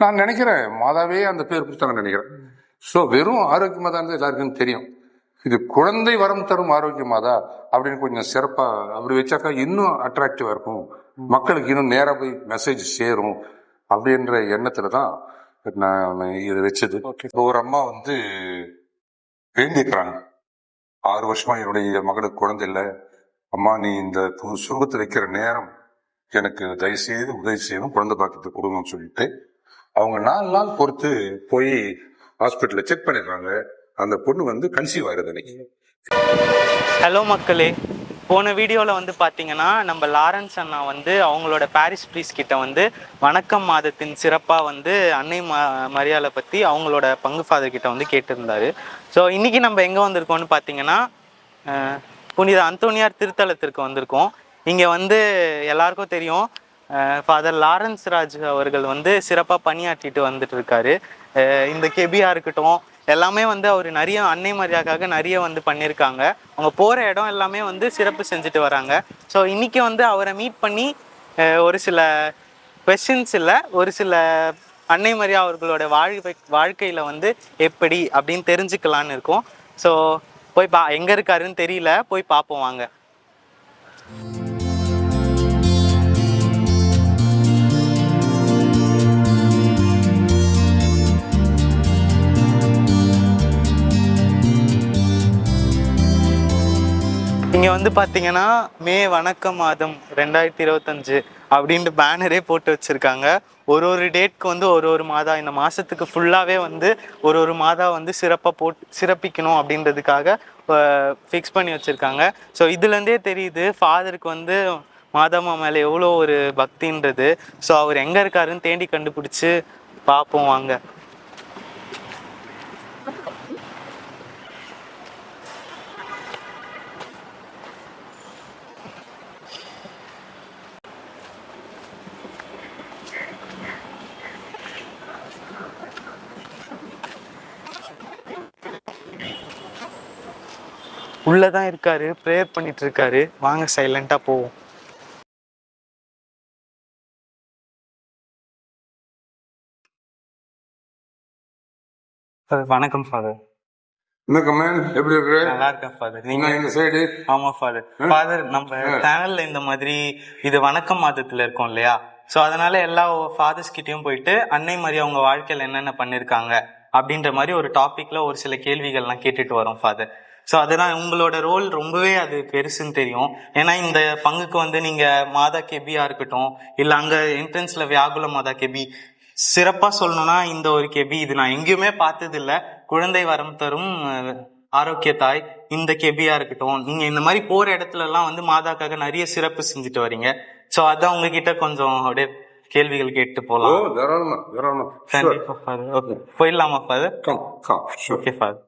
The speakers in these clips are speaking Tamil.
நான் நினைக்கிறேன் மாதாவே அந்த பேர் கொடுத்தாங்க நினைக்கிறேன். ஸோ வெறும் ஆரோக்கியமாக தான் எல்லாருக்கும் தெரியும். இது குழந்தை வரம் தரும் ஆரோக்கியமாக தான் அப்படின்னு கொஞ்சம் சிறப்பாக அப்படி வச்சாக்கா இன்னும் அட்ராக்டிவாக இருக்கும். மக்களுக்கு இன்னும் நேராக போய் மெசேஜ் சேரும் அப்படின்ற எண்ணத்துல தான் நான் இதை வச்சது. இப்போ ஒரு அம்மா வந்து வேண்டிக்கிறாங்க ஆறு வருஷமா என்னுடைய மகனுக்கு குழந்தை இல்லை. அம்மா நீ இந்த சுகத்தில் வைக்கிற நேரம் எனக்கு தயவு செய்து உதவி செய்யணும் குழந்தை பாக்கியத்தை கொடுங்கன்னு சொல்லிட்டு அவங்க நாலு நாள் பொறுத்து போய் ஹாஸ்பிட்டலில் செக் பண்ணிடுறாங்க. அந்த பொண்ணு வந்து கன்சீவ் ஆயிருது அன்னைக்கு. ஹலோ மக்களே. போன வீடியோவில் வந்து பார்த்தீங்கன்னா நம்ம லாரன்ஸ் அண்ணா வந்து அவங்களோட பாரிஸ் ப்ரீஸ் கிட்ட வந்து வணக்கம் மாதத்தின் சிறப்பாக வந்து அன்னை ம மரியாதை பற்றி அவங்களோட பங்கு ஃபாதர் கிட்ட வந்து கேட்டிருந்தாரு. ஸோ இன்றைக்கி நம்ம எங்கே வந்திருக்கோம்னு பார்த்தீங்கன்னா புனித அந்தோனியார் திருத்தலத்திற்கு வந்திருக்கோம். இங்கே வந்து எல்லாருக்கும் தெரியும். ஃபாதர் லாரன்ஸ் ராஜ் அவர்கள் வந்து சிறப்பாக பணியாற்றிட்டு வந்துட்டு இருக்காரு. இந்த கெபியா இருக்கட்டும் எல்லாமே வந்து அவர் நிறைய அன்னை மரியாதைக்காக நிறைய வந்து பண்ணியிருக்காங்க. அவங்க போகிற இடம் எல்லாமே வந்து சிறப்பு செஞ்சுட்டு வராங்க. ஸோ இன்றைக்கி வந்து அவரை மீட் பண்ணி ஒரு சில கொஷின்ஸ் இல்லை ஒரு சில அன்னை மரியா அவர்களோட வாழ்க்கை வாழ்க்கையில் வந்து எப்படி அப்படின்னு தெரிஞ்சுக்கலான்னு இருக்கோம். ஸோ போய் பா எங்கே இருக்காருன்னு தெரியல போய் பார்ப்போம் வாங்க. இங்கே வந்து பார்த்தீங்கன்னா மே வணக்க மாதம் ரெண்டாயிரத்தி இருபத்தஞ்சு அப்படின்ட்டு பேனரே போட்டு வச்சுருக்காங்க. ஒரு ஒரு டேட்க்கு வந்து ஒரு ஒரு மாதம் இந்த மாதத்துக்கு ஃபுல்லாகவே வந்து ஒரு ஒரு மாதம் வந்து சிறப்பாக போட்டு சிறப்பிக்கணும் அப்படின்றதுக்காக ஃபிக்ஸ் பண்ணி வச்சுருக்காங்க. ஸோ இதுலேருந்தே தெரியுது ஃபாதருக்கு வந்து மாதாமா மேலே எவ்வளோ ஒரு பக்தின்றது. ஸோ அவர் எங்கே இருக்காருன்னு தேடி கண்டுபிடிச்சி பார்ப்போம் வாங்க. உள்ளே தான் இருக்காரு ப்ரேயர் பண்ணிட்டு இருக்காரு வாங்க சைலண்ட்டாக போவோம். வணக்கம் ஃபாதர் கமேன் எப்படி இருக்கு நல்லா இருக்கேன் ஃபாதர் நீங்க இந்த சைடு ஆமா ஃபாதர் ஃபாதர் நம்ம சேனல்ல இந்த மாதிரி இது வணக்கம் மாதத்துல இருக்கோம் இல்லையா? சோ அதனால எல்லா ஃபாதர்ஸ் கிட்டயும் போயிட்டு அன்னை மாதிரி அவங்க வாழ்க்கையில என்னென்ன பண்ணிருக்காங்க அப்படின்ற மாதிரி ஒரு டாபிக்ல ஒரு சில கேள்விகள்லாம் கேட்டுட்டு வரோம் ஃபாதர் ஸோ அதெல்லாம் உங்களோட ரோல் ரொம்பவே அது பெருசுன்னு தெரியும். ஏன்னா இந்த பங்குக்கு வந்து நீங்க மாதா கெபியா இருக்கட்டும் இல்ல அங்க என்ட்ரன்ஸ்ல வியாகுல மாதா கெபி. சிறப்பா சொல்லணும்னா இந்த ஒரு கெபி இது. நான் எங்கேயுமே பார்த்தது இல்ல குழந்தை வரம் தரும் ஆரோக்கிய தாய் இந்த கெபியா இருக்கட்டும். நீங்க இந்த மாதிரி போற இடத்துல எல்லாம் வந்து மாதாக்காக நிறைய சிறப்பு செஞ்சுட்டு வரீங்க. சோ அதான் உங்ககிட்ட கொஞ்சம் அப்படியே கேள்விகள் கேட்டு போலாம். கண்டிப்பா போயிடலாமா ஃபாதர் ஓகே ஃபாதர்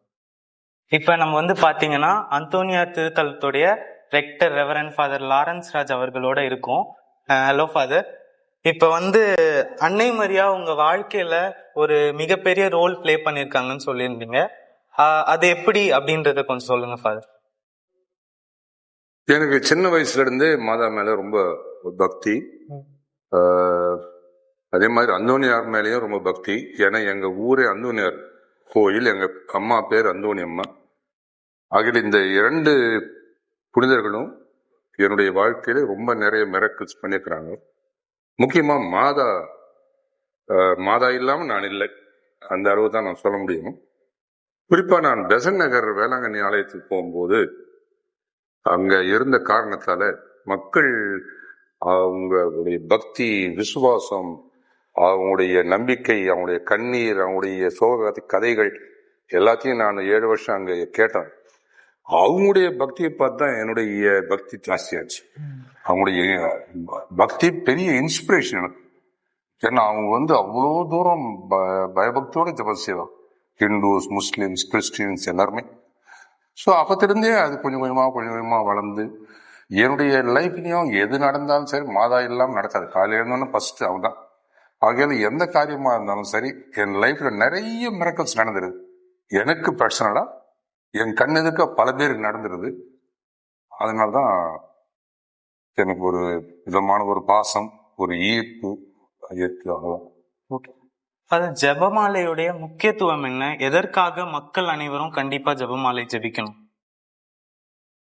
இப்ப நம்ம வந்து பாத்தீங்கன்னா அந்தோனியா திருத்தலத்துடைய rector reverend father Lawrence Raj அவர்களோட இருக்கோம். ஹலோ ஃபாதர் இப்ப வந்து அன்னை மரியா உங்க வாழ்க்கையில ஒரு மிகப்பெரிய ரோல் ப்ளே பண்ணிருக்காங்கன்னு சொல்லியிருந்தீங்க. அது எப்படி அப்படின்றத கொஞ்சம் சொல்லுங்க ஃபாதர் எனக்கு சின்ன வயசுல இருந்தே மாதா மேல ரொம்ப பக்தி. அதே மாதிரி அந்தோனியார் மேலேயும் ரொம்ப பக்தி. ஏன்னா எங்க ஊரே அந்தோனியார். கோயில் எங்க அம்மா பேர் அந்தோணி அம்மா. ஆகிய இந்த இரண்டு புனிதர்களும் என்னுடைய வாழ்க்கையில ரொம்ப நிறைய மிரக்கல்ஸ் பண்ணியிருக்கிறாங்க. முக்கியமா மாதா மாதா இல்லாம நான் இல்லை. அந்த அளவு தான் நான் சொல்ல முடியும். குறிப்பா நான் பெசன் நகர் வேளாங்கண்ணி ஆலயத்துக்கு போகும்போது அங்க இருந்த காரணத்தால மக்கள் அவங்களுடைய பக்தி விசுவாசம் அவங்களுடைய நம்பிக்கை அவங்களுடைய கண்ணீர் அவங்களுடைய சோக கதைகள் எல்லாத்தையும் நான் ஏழு வருஷம் அங்கே கேட்டேன். அவங்களுடைய பக்தியை பார்த்து தான் என்னுடைய பக்தி ஜாஸ்தியாச்சு அவங்களுடைய பக்தி பெரிய இன்ஸ்பிரேஷன் எனக்கு. ஏன்னா அவங்க வந்து அவ்வளோ தூரம் ப- பயபக்தியோட ஜபம் செய்வாங்க. ஹிந்துஸ் முஸ்லிம்ஸ் கிறிஸ்டின்ஸ் எல்லாருமே. ஸோ அப்பத்திலிருந்தே அது கொஞ்சம் கொஞ்சமாக கொஞ்சம் கொஞ்சமாக வளர்ந்து என்னுடைய லைஃப்லையும் எது நடந்தாலும் சரி மாதா இல்லாமல் நடக்காது. காலையில் இருந்தோன்னு ஃபஸ்ட்டு அவன் தான். ஆகையால எந்த காரியமா இருந்தாலும் சரி என் லைஃப்ல நிறைய மிரக்கல்ஸ் நடந்துருது. எனக்கு பர்சனலா என் கண்ணெதுக்க பல பேருக்கு நடந்துருது. அதனால தான் எனக்கு ஒரு விதமான ஒரு பாசம் ஒரு ஈர்ப்பு. ஓகே அது ஜெபமாலையுடைய முக்கியத்துவம் என்ன? எதற்காக மக்கள் அனைவரும் கண்டிப்பா ஜெபமாலை ஜெபிக்கணும்?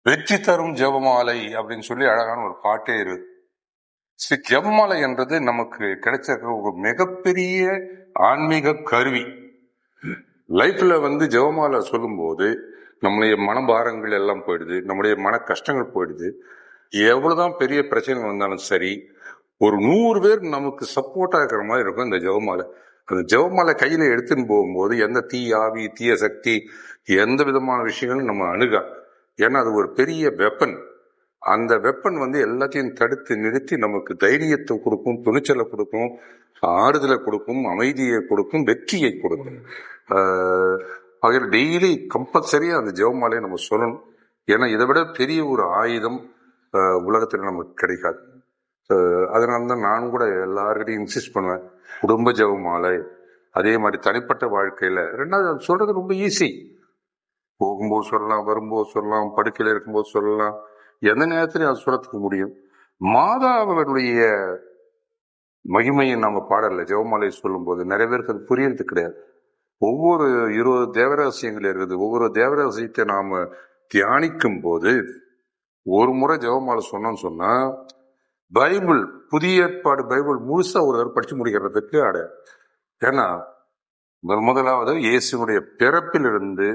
வெற்றி தரும் ஜெபமாலை அப்படின்னு சொல்லி அழகான ஒரு பாட்டே இருக்கு. ஸ்ரீ ஜெபமாலை என்றது நமக்கு கிடைச்ச ஒரு மிகப்பெரிய ஆன்மீக கருவி. லைஃப்ல வந்து ஜெபமாலை சொல்லும்போது நம்முடைய மனபாரங்கள் எல்லாம் போயிடுது நம்முடைய மன கஷ்டங்கள் போயிடுது. எவ்வளவுதான் பெரிய பிரச்சனை வந்தாலும் சரி ஒரு நூறு பேர் நமக்கு சப்போர்ட்டா இருக்கிற மாதிரி இருக்கும் இந்த ஜெபமாலை. அந்த ஜெபமாலை கையில எடுத்துன்னு போகும்போது எந்த தீ ஆவி தீய சக்தி எந்த விதமான விஷயங்களும் நம்ம அணுகா. ஏன்னா அது ஒரு பெரிய வெப்பன் அந்த வெப்பன் வந்து எல்லாத்தையும் தடுத்து நிறுத்தி நமக்கு தைரியத்தை கொடுக்கும் துணிச்சலை கொடுக்கும் ஆறுதலை கொடுக்கும் அமைதியை கொடுக்கும் வெற்றியை கொடுக்கும். ஆகிய டெய்லி கம்பல்சரியாக அந்த ஜெவமாலையை நம்ம சொல்லணும். ஏன்னா இதை விட பெரிய ஒரு ஆயுதம் உலகத்தில் நமக்கு கிடைக்காது. அதனால தான் நானும் கூட எல்லாருக்கிட்டையும் இன்சிஸ்ட் பண்ணுவேன். குடும்ப ஜெபமாலை அதே மாதிரி தனிப்பட்ட வாழ்க்கையில். ரெண்டாவது சொல்கிறது ரொம்ப ஈஸி போகும்போது சொல்லலாம் வரும்போது சொல்லலாம் படுக்கையில் இருக்கும்போது சொல்லலாம் எந்த நேரத்திலையும் அது முடியும்? மாதாவனுடைய மகிமையை நம்ம பாடல. ஜெபமாலை சொல்லும்போது நிறைய பேருக்கு அது புரியறது கிடையாது. ஒவ்வொரு இருபது தேவரகசியங்கள் இருக்குது. ஒவ்வொரு தேவரகசியத்தை நாம தியானிக்கும் போது ஒரு முறை ஜெபமாலை சொன்னோம்னு சொன்னா பைபிள் புதிய ஏற்பாடு பைபிள் முழுசா ஒரு தடவை படிச்சு முடிக்கிறதுக்கு அட ஏன்னா முதல் முதலாவது இயேசுனுடைய பிறப்பிலிருந்து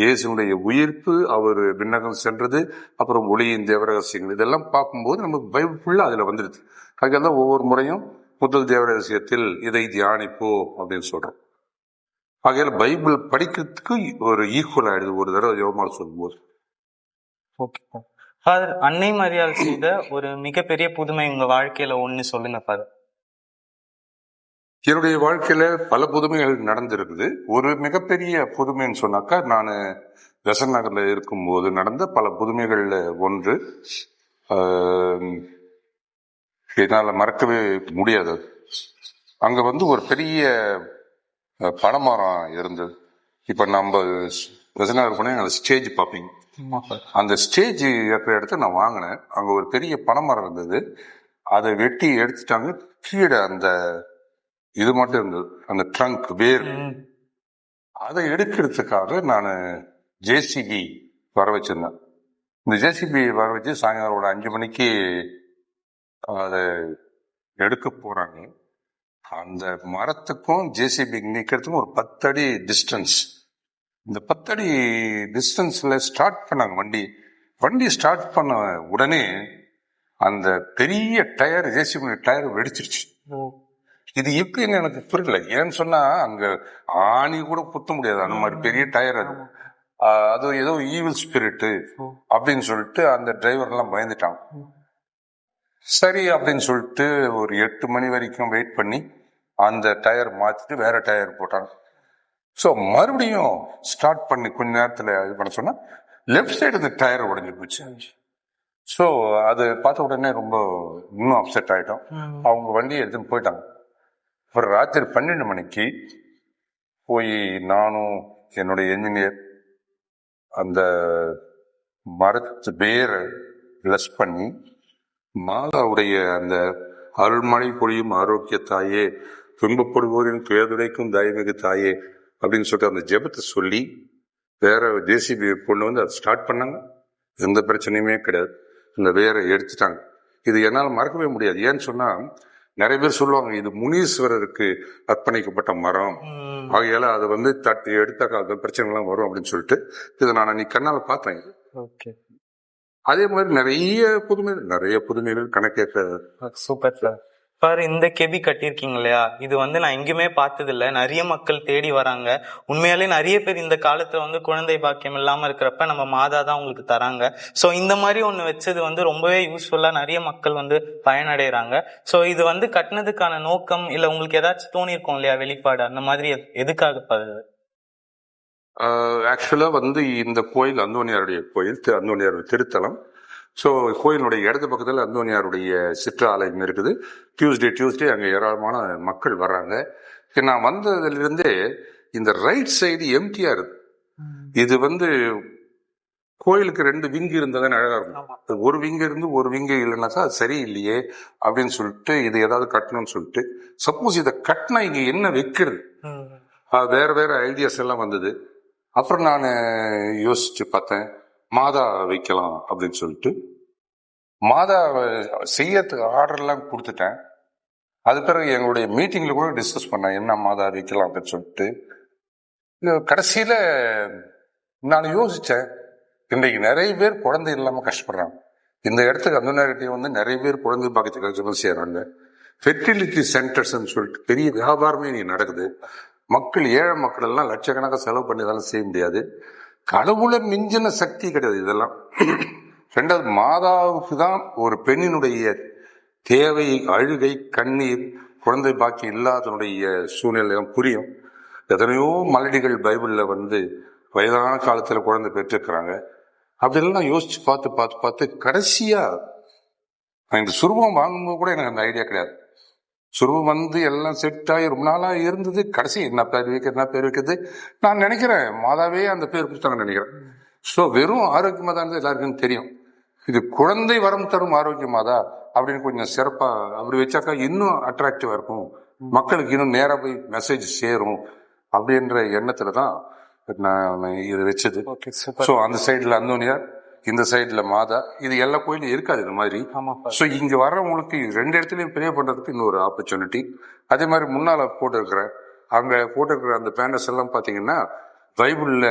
இயேசுனுடைய உயிர்ப்பு அவர் விண்ணகம் சென்றது அப்புறம் ஒளியின் தேவரகசியங்கள். இதெல்லாம் பார்க்கும்போது நமக்கு பைபிள் அதில் அதுல வந்துடுது அதுக்கெல்லாம் ஒவ்வொரு முறையும் முதல் தேவரகசியத்தில் இதை தியானிப்போ அப்படின்னு சொல்கிறோம் ஆகையால பைபிள் படிக்கிறதுக்கு ஒரு ஈக்குவல் ஆயிடுது. ஒரு தடவை யோமால் சொல்லும்போது. ஓகே ஃபாதர் அன்னை மரியாள் செய்த ஒரு மிகப்பெரிய புதுமை உங்கள் வாழ்க்கையில் ஒன்று சொல்லுங்க ஃபாதர் என்னுடைய வாழ்க்கையில பல புதுமைகள் நடந்திருக்குது. ஒரு மிகப்பெரிய புதுமைன்னு சொன்னாக்கா நான் வெசன் நகர்ல இருக்கும்போது நடந்த பல புதுமைகள்ல ஒன்று. என்னால மறக்கவே முடியாது. அங்க வந்து ஒரு பெரிய பனைமரம் இருந்தது. இப்ப நம்ம வெசன் நகர் போனா அங்க ஸ்டேஜ் பார்ப்பீங்க. அந்த ஸ்டேஜ் இருக்கிற இடத்த நான் வாங்கினேன். அங்க ஒரு பெரிய பனைமரம் இருந்தது. அதை வெட்டி எடுத்துட்டாங்க. கீழே அந்த இது மட்டும் இருந்தது அந்த ட்ரங்க் வேர். அதை எடுக்கிறதுக்காக நான் ஜேசிபி வர வச்சிருந்தேன். இந்த ஜேசிபி வர வச்சு சாயங்காலம் ஒரு அஞ்சு மணிக்கு அதை எடுக்க போறாங்க. அந்த மரத்துக்கும் ஜேசிபி நிக்கிறதுக்கும் ஒரு பத்தடி டிஸ்டன்ஸ் இந்த பத்தடி டிஸ்டன்ஸ்ல ஸ்டார்ட் பண்ணாங்க வண்டி. வண்டி ஸ்டார்ட் பண்ண உடனே அந்த பெரிய டயர் ஜேசிபி டயர் வெடிச்சிருச்சு. இது எப்படின்னு எனக்கு புரியல. ஏன்னு சொன்னா அங்க ஆணி கூட குத்த முடியாது. அந்த மாதிரி பெரிய டயர் அது. அது ஏதோ ஈவில் ஸ்பிரிட் ஓ. அப்படின்னு சொல்லிட்டு அந்த டிரைவர் எல்லாம் பயந்துட்டாங்க. சரி அப்படின்னு சொல்லிட்டு ஒரு எட்டு மணி வரைக்கும் வெயிட் பண்ணி அந்த டயர் மாத்திட்டு வேற டயர் போட்டாங்க. ஸோ மறுபடியும் ஸ்டார்ட் பண்ணி கொஞ்ச நேரத்துல இது பண்ண சொன்னா லெஃப்ட் சைடு இந்த டயர் உடைஞ்சு போச்சு. ஸோ அது பார்த்த உடனே ரொம்ப இன்னும் அப்செட் ஆயிட்டோம். ம். அவங்க வண்டியை எடுத்துன்னு போயிட்டாங்க. அப்புறம் ராத்திரி பன்னெண்டு மணிக்கு போய் நானும் என்னுடைய என்ஜினியர் அந்த மரத்து பேரை லெஸ் பண்ணி மாதாவுடைய அந்த அருள்மழை பொழியும் ஆரோக்கிய தாயே துன்பப்படுவோரின் துயதுடைக்கும் தயமிகு தாயே அப்படின்னு சொல்லிட்டு அந்த ஜெபத்தை சொல்லி வேற ஜேசிபி கொண்டு வந்து அதை ஸ்டார்ட் பண்ணாங்க. எந்த பிரச்சனையுமே கிடையாது. அந்த வேரை எடுத்துட்டாங்க. இது என்னால் மறக்கவே முடியாது. ஏன்னு சொன்னால் நிறைய பேர் சொல்லுவாங்க இது முனீஸ்வரருக்கு அர்ப்பணிக்கப்பட்ட மரம். ஆகையால அதை வந்து தட்டி அந்த பிரச்சனைலாம் வரும் அப்படின்னு சொல்லிட்டு இதை நான் அன்னைக்கு கண்ணால பார்த்தேன். ஓகே. அதே மாதிரி நிறைய புதுமை நிறைய புதுமைகள் கணக்கேற்ற சூப்பர் சார். சார் இந்த கெபி கட்டியிருக்கீங்க இல்லையா இது வந்து நான் எங்கேயுமே பார்த்ததில்ல. நிறைய மக்கள் தேடி வராங்க. உண்மையாலே நிறைய பேர் இந்த காலத்துல வந்து குழந்தை பாக்கியம் இல்லாம இருக்கிறப்ப நம்ம மாதா தான் உங்களுக்கு தராங்க. ஸோ இந்த மாதிரி ஒன்று வச்சது வந்து ரொம்பவே யூஸ்ஃபுல்லா நிறைய மக்கள் வந்து பயனடைகிறாங்க. ஸோ இது வந்து கட்டினதுக்கான நோக்கம் இல்லை உங்களுக்கு ஏதாச்சும் தோணியிருக்கும் இல்லையா வெளிப்பாடு? அந்த மாதிரி எதுக்காக பாரு? ஆக்சுவலா வந்து இந்த கோயில் அந்தோனியாருடைய கோயில் அந்தோனியாருடைய திருத்தலம். ஸோ கோயிலுடைய இடது பக்கத்தில் அந்தோனியாருடைய சிற்றாலயம் இருக்குது. டியூஸ்டே டியூஸ்டே அங்கே ஏராளமான மக்கள் வர்றாங்க. நான் வந்ததுலேருந்தே இந்த ரைட் சைடு எம்டியா இருக்கு இது வந்து கோயிலுக்கு ரெண்டு விங்கு இருந்தால் அழகா இருக்கும். ஒரு விங்கு இருந்து ஒரு விங்கு இல்லைனாக்கா அது சரியில்லையே அப்படின்னு சொல்லிட்டு இது ஏதாவது கட்டணும்னு சொல்லிட்டு சப்போஸ் இதை கட்டினா இங்க என்ன வைக்கிறது? வேற வேற ஐடியாஸ் எல்லாம் வந்தது. அப்புறம் நான் யோசிச்சு பார்த்தேன். மாதா வைக்கலாம் அப்படின்னு சொல்லிட்டு மாதா செய்யறதுக்கு ஆர்டர்லாம் கொடுத்துட்டேன். அது பிறகு எங்களுடைய மீட்டிங்கில் கூட டிஸ்கஸ் பண்ணேன் என்ன மாதா வைக்கலாம் அப்படின்னு சொல்லிட்டு. கடைசியில் நான் யோசித்தேன் இன்றைக்கு நிறைய பேர் குழந்தை இல்லாமல் கஷ்டப்படுறாங்க. இந்த இடத்துக்கு அந்த வந்து நிறைய பேர் குழந்தை பாக்கத்துக்கு செய்கிறாங்க ஃபெர்டிலிட்டி சென்டர்ஸ்ன்னு சொல்லிட்டு பெரிய வியாபாரமே இன்றைக்கி நடக்குது. மக்கள் ஏழை மக்கள் எல்லாம் லட்சக்கணக்காக செலவு பண்ணி இதெல்லாம் செய்ய முடியாது. கடவுளை மிஞ்சின சக்தி கிடையாது இதெல்லாம். ரெண்டாவது மாதாவுக்கு தான் ஒரு பெண்ணினுடைய தேவை அழுகை கண்ணீர் குழந்தை பாக்கி இல்லாதனுடைய சூழ்நிலையெல்லாம் புரியும். எத்தனையோ மலடிகள் பைபிளில் வந்து வயதான காலத்தில் குழந்தை பெற்றிருக்கிறாங்க. அப்படிலாம் யோசிச்சு பார்த்து பார்த்து பார்த்து கடைசியாக நான் இந்த சுருபம் வாங்கும்போது கூட எனக்கு அந்த ஐடியா கிடையாது. சுருவம் வந்து எல்லாம் செட் ஆகி ரொம்ப நாளா இருந்தது. கடைசி என்ன பேர் வைக்கிறது என்ன பேர் வைக்கிறது நான் நினைக்கிறேன். மாதாவே அந்த பேர் கொடுத்தாங்க நினைக்கிறேன். ஸோ வெறும் ஆரோக்கியமா தான் எல்லாருக்கும் தெரியும். இது குழந்தை வரம் தரும் ஆரோக்கியமாதா அப்படின்னு கொஞ்சம் சிறப்பா அப்படி வச்சாக்கா இன்னும் அட்ராக்டிவா இருக்கும். மக்களுக்கு இன்னும் நேரா போய் மெசேஜ் சேரும் அப்படின்ற எண்ணத்துல தான் நான் இது வச்சது. ஸோ அந்த சைடுல அந்தோனியார் இந்த சைடுல மாதா இது எல்லா கோயிலும் இருக்காது இந்த மாதிரி. ஸோ இங்க வர்றவங்களுக்கு ரெண்டு இடத்துலயும் ப்ரே பண்றதுக்கு இன்னொரு ஆப்பர்ச்சுனிட்டி அதே மாதிரி முன்னால போட்டிருக்கிற அங்க போட்டிருக்கிற அந்த பேனர்ஸ் எல்லாம் பாத்தீங்கன்னா பைபிள்ல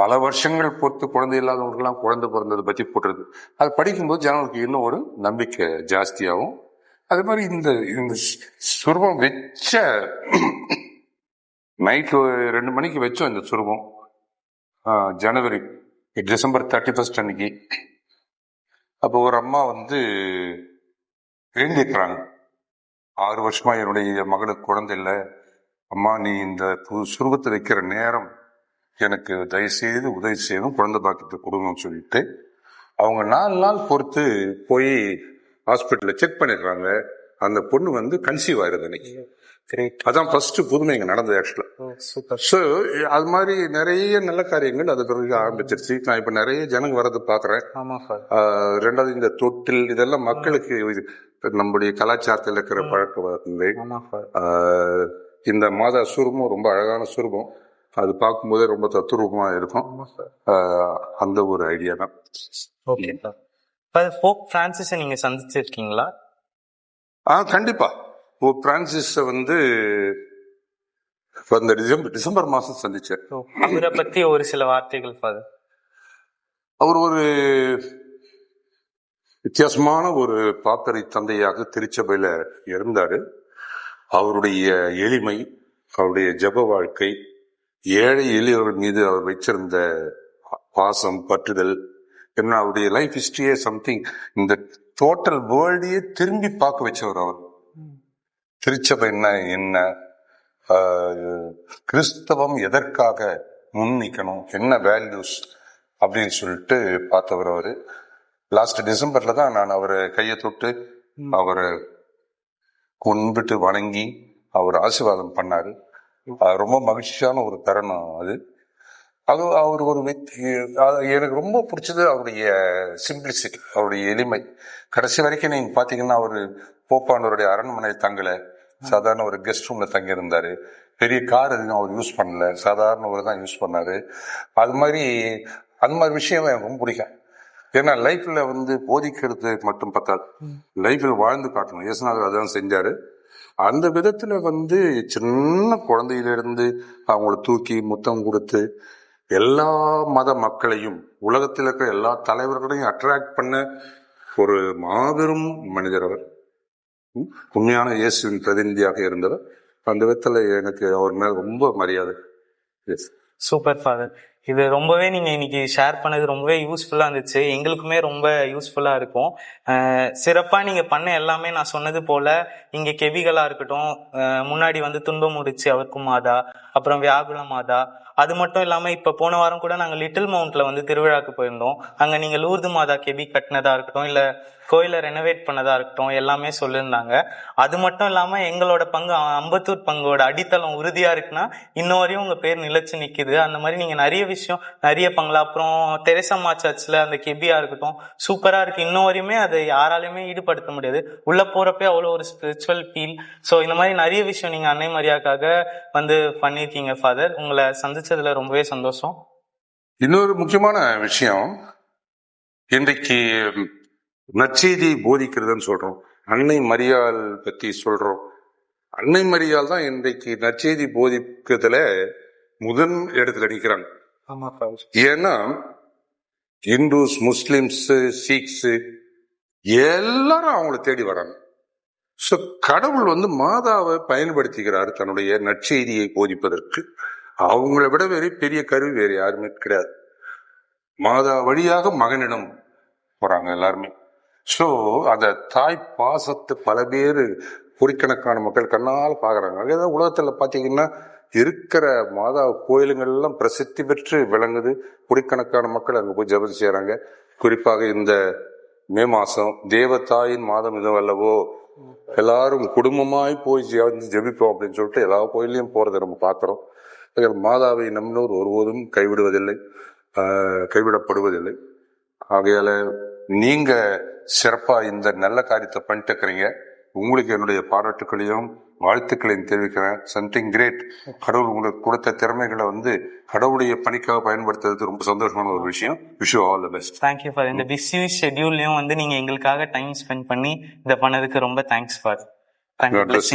பல வருஷங்கள் பொறுத்து குழந்தை இல்லாதவங்களுக்கெல்லாம் குழந்தை பிறந்ததை பத்தி போட்டிருக்கு. அது படிக்கும்போது ஜனங்களுக்கு இன்னும் ஒரு நம்பிக்கை ஜாஸ்தியாகும். அதே மாதிரி இந்த இந்த சுரூபம் வச்ச நைட்டு ரெண்டு மணிக்கு வச்சோம் இந்த சுரூபம். ஜனவரி டிசம்பர் தேர்ட்டி ஃபர்ஸ்ட் அன்னைக்கு அப்போ ஒரு அம்மா வந்து வேண்டிக்கிறாங்க ஆறு வருஷமா என்னுடைய மகளுக்கு குழந்தை இல்லை. அம்மா நீ இந்த புது சுருகத்தில் வைக்கிற நேரம் எனக்கு தயவுசெய்து உதவி செய்யணும். குழந்தை பாக்கியத்தை கொடுங்கன்னு சொல்லிட்டு அவங்க நாலு நாள் பொறுத்து போய் ஹாஸ்பிட்டலில் செக் பண்ணிடுறாங்க. அந்த பொண்ணு வந்து கன்சீவ் ஆயிருது அன்னைக்கு. அதான் ஃபர்ஸ்ட் புதுமை இங்க நடந்தது ஆக்சுவலா சூப்பர் ஸோ அது மாதிரி நிறைய நல்ல காரியங்கள் அது பிறகு ஆரம்பிச்சிருச்சு. நான் இப்ப நிறைய ஜனங்க வரது பாக்குறேன் ரெண்டாவது இந்த தொட்டில் இதெல்லாம் மக்களுக்கு நம்முடைய கலாச்சாரத்தில் இருக்கிற பழக்க வழக்கங்கள். இந்த மாதா சுரூபம் ரொம்ப அழகான சுரூபம். அது பார்க்கும்போதே ரொம்ப தத்துரூபமா இருக்கும். அந்த ஒரு ஐடியா தான். ஓகே சார் ஃபாதர் போப் பிரான்சிஸை நீங்க சந்திச்சிருக்கீங்களா? ஆ கண்டிப்பா. ஓ பிரான்சிஸ் வந்து இந்த டிசம்பர் டிசம்பர் மாசம் சந்திச்சேன் ஓ, அவரை பத்தி ஒரு சில வார்த்தைகள் ஃபாதர் அவர் ஒரு வித்தியாசமான ஒரு பாப்பரை தந்தையாக திருச்சபையில இருந்தாரு. அவருடைய எளிமை அவருடைய ஜெப வாழ்க்கை ஏழை எளியவர்கள் மீது அவர் வைச்சிருந்த பாசம் பற்றுதல் என்ன அவருடைய லைஃப் ஹிஸ்டரியே சம்திங் இந்த டோட்டல் வேர்ல்டையே திரும்பி பார்க்க வச்சவர் அவர். திருச்சபை என்ன என்ன? கிறிஸ்தவம் எதற்காக முன்னிக்கணும் என்ன வேல்யூஸ் அப்படின்னு சொல்லிட்டு பார்த்தவர் அவர். லாஸ்ட் டிசம்பர்ல தான் நான் அவரை கையை தொட்டு அவரை கும்பிட்டு வணங்கி அவர் ஆசீர்வாதம் பண்ணாரு. ரொம்ப மகிழ்ச்சியான ஒரு தருணம் அது. அது அவர் ஒரு எனக்கு ரொம்ப பிடிச்சது அவருடைய சிம்பிளிசிட்டி அவருடைய எளிமை. கடைசி வரைக்கும் நீங்க பாத்தீங்கன்னா அவர் போப்பாண்டவருடைய அரண்மனை தங்கல. சாதாரண ஒரு கெஸ்ட் ரூம்ல தங்கி இருந்தாரு பெரிய கார் எதுவும் அவர் யூஸ் பண்ணல. சாதாரண ஒரு தான் யூஸ் பண்ணாரு. அது மாதிரி அந்த மாதிரி விஷயம் எனக்கு ரொம்ப பிடிக்கும். ஏன்னா லைஃப்ல வந்து போதிக்கிறது மட்டும் பத்தாது. லைஃப்ல வாழ்ந்து காட்டணும். இயேசுநாதர் அதான் செஞ்சாரு. அந்த விதத்துல வந்து சின்ன குழந்தையில இருந்து அவங்கள தூக்கி முத்தம் கொடுத்து எல்லா மத மக்களையும் உலகத்தில் இருக்கிற எல்லா தலைவர்களையும் அட்ராக்ட் பண்ண ஒரு மாபெரும் மனிதர் அவர். உண்மையான இயேசுவின் பிரதிநிதியாக இருந்தவர். அந்த விதத்துல எனக்கு அவர் மேல ரொம்ப மரியாதை. Yes. சூப்பர் ஃபாதர் இது ரொம்பவே நீங்க இன்னைக்கு ஷேர் பண்ணது ரொம்பவே யூஸ்ஃபுல்லா இருந்துச்சு. எங்களுக்குமே ரொம்ப யூஸ்ஃபுல்லா இருக்கும். சிறப்பாக சிறப்பா நீங்க பண்ண எல்லாமே நான் சொன்னது போல இங்க கெவிகளா இருக்கட்டும் முன்னாடி வந்து துன்பம் முடிச்சு அவருக்கும் மாதா அப்புறம் வியாகுல மாதா. அது மட்டும் இல்லாம இப்ப போன வாரம் கூட நாங்க லிட்டில் மவுண்ட்ல வந்து திருவிழாக்கு போயிருந்தோம். அங்க நீங்க லூர்து மாதா கெபி கட்டினதா இருக்கட்டும் இல்ல கோயிலை ரெனோவேட் பண்ணதாக இருக்கட்டும் எல்லாமே சொல்லியிருந்தாங்க. அது மட்டும் இல்லாமல் எங்களோட பங்கு அம்பத்தூர் பங்கோட அடித்தளம் உறுதியாக இருக்குன்னா இன்ன வரையும் உங்கள் பேர் நிலச்சி நிற்கிது அந்த மாதிரி நீங்கள் நிறைய விஷயம் நிறைய பங்களா. அப்புறம் தெரசம்மா சர்ச்சில் அந்த கெபியாக இருக்கட்டும் சூப்பராக இருக்குது இன்னும் வரையுமே அதை யாராலையுமே ஈடுபடுத்த முடியாது. உள்ளே போகிறப்பே அவ்வளோ ஒரு ஸ்பிரிச்சுவல் ஃபீல் ஸோ இந்த மாதிரி நிறைய விஷயம் நீங்கள் அன்னை மரியாக்காக வந்து பண்ணியிருக்கீங்க ஃபாதர் உங்களை சந்திச்சதுல ரொம்பவே சந்தோஷம். இன்னொரு முக்கியமான விஷயம் இன்றைக்கு நற்செய்தி போதிக்கிறதுன்னு சொல்றோம். அன்னை மரியாள் பத்தி சொல்றோம். அன்னை மரியாள் தான் இன்றைக்கு நற்செய்தி போதிக்கிறதுல முதன் இடத்துல ஃபாதர் ஏன்னா இந்துஸ் முஸ்லிம்ஸ் சீக்ஸ் எல்லாரும் அவங்கள தேடி வராங்க. ஸோ கடவுள் வந்து மாதாவை பயன்படுத்திக்கிறார் தன்னுடைய நற்செய்தியை போதிப்பதற்கு. அவங்கள விட வேறு பெரிய கருவி வேறு யாருமே கிடையாது. மாதா வழியாக மகனிடம் போறாங்க எல்லாருமே. ஸோ அந்த தாய் பாசத்தை பல பேர் கோடிக்கணக்கான மக்கள் கண்ணால் பார்க்குறாங்க. அதே உலகத்தில் பார்த்தீங்கன்னா இருக்கிற மாதா கோயிலுங்கள்லாம் பிரசித்தி பெற்று விளங்குது. கோடிக்கணக்கான மக்கள் அங்கே போய் ஜெபம் செய்கிறாங்க குறிப்பாக இந்த மே மாதம் தேவத்தாயின் மாதம் இதுவும் அல்லவோ எல்லாரும் குடும்பமாய் போய் ஜெ- ஜெபிப்போம் அப்படின்னு சொல்லிட்டு எல்லா கோயிலையும் போகிறத நம்ம பார்க்குறோம் மாதாவை நம்மளோர் ஒருபோதும் கைவிடுவதில்லை. கைவிடப்படுவதில்லை. ஆகையால் நீங்க சிறப்பா இந்த நல்ல காரியத்தை பண்ணிட்டு இருக்கிறீங்க உங்களுக்கு என்னுடைய பாராட்டுக்களையும் வாழ்த்துக்களையும் தெரிவிக்கிறேன். சம்திங் கிரேட் கடவுள் உங்களுக்கு கொடுத்த திறமைகளை வந்து கடவுளுடைய பணிக்காக பயன்படுத்துறது ரொம்ப சந்தோஷமான ஒரு விஷயம். Wish all the best thank you for இந்த பிஸி ஷெட்யூல்லையும் வந்து நீங்க எங்களுக்காக டைம் ஸ்பெண்ட் பண்ணி இதை பண்ணதுக்கு ரொம்ப தேங்க்ஸ் ஃபார் God bless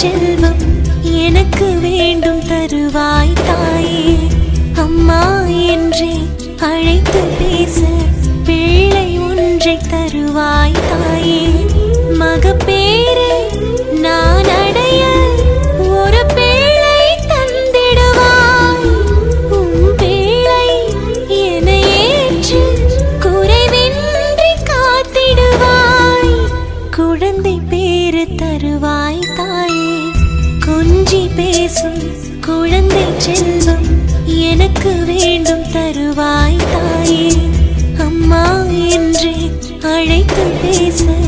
செல்வம் எனக்கு வேண்டும் தருவாய் தாயே. அம்மா என்றே அழைத்து பேச பிள்ளை ஒன்றை தருவாய் தாயே. தருவாய் தாயே. அம்மா என்று அழைத்து பேச.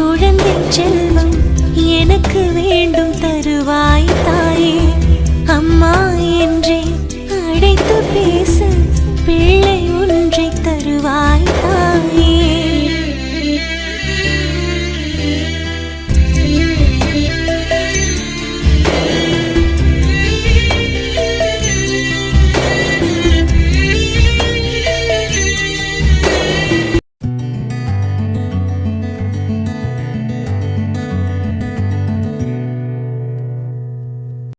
குழந்தை செல்வம் எனக்கு வேண்டும் தருவாய் தாயே. அம்மா என்றே அழைத்து பேச பிள்ளை ஒன்றை தருவாய் தாயே.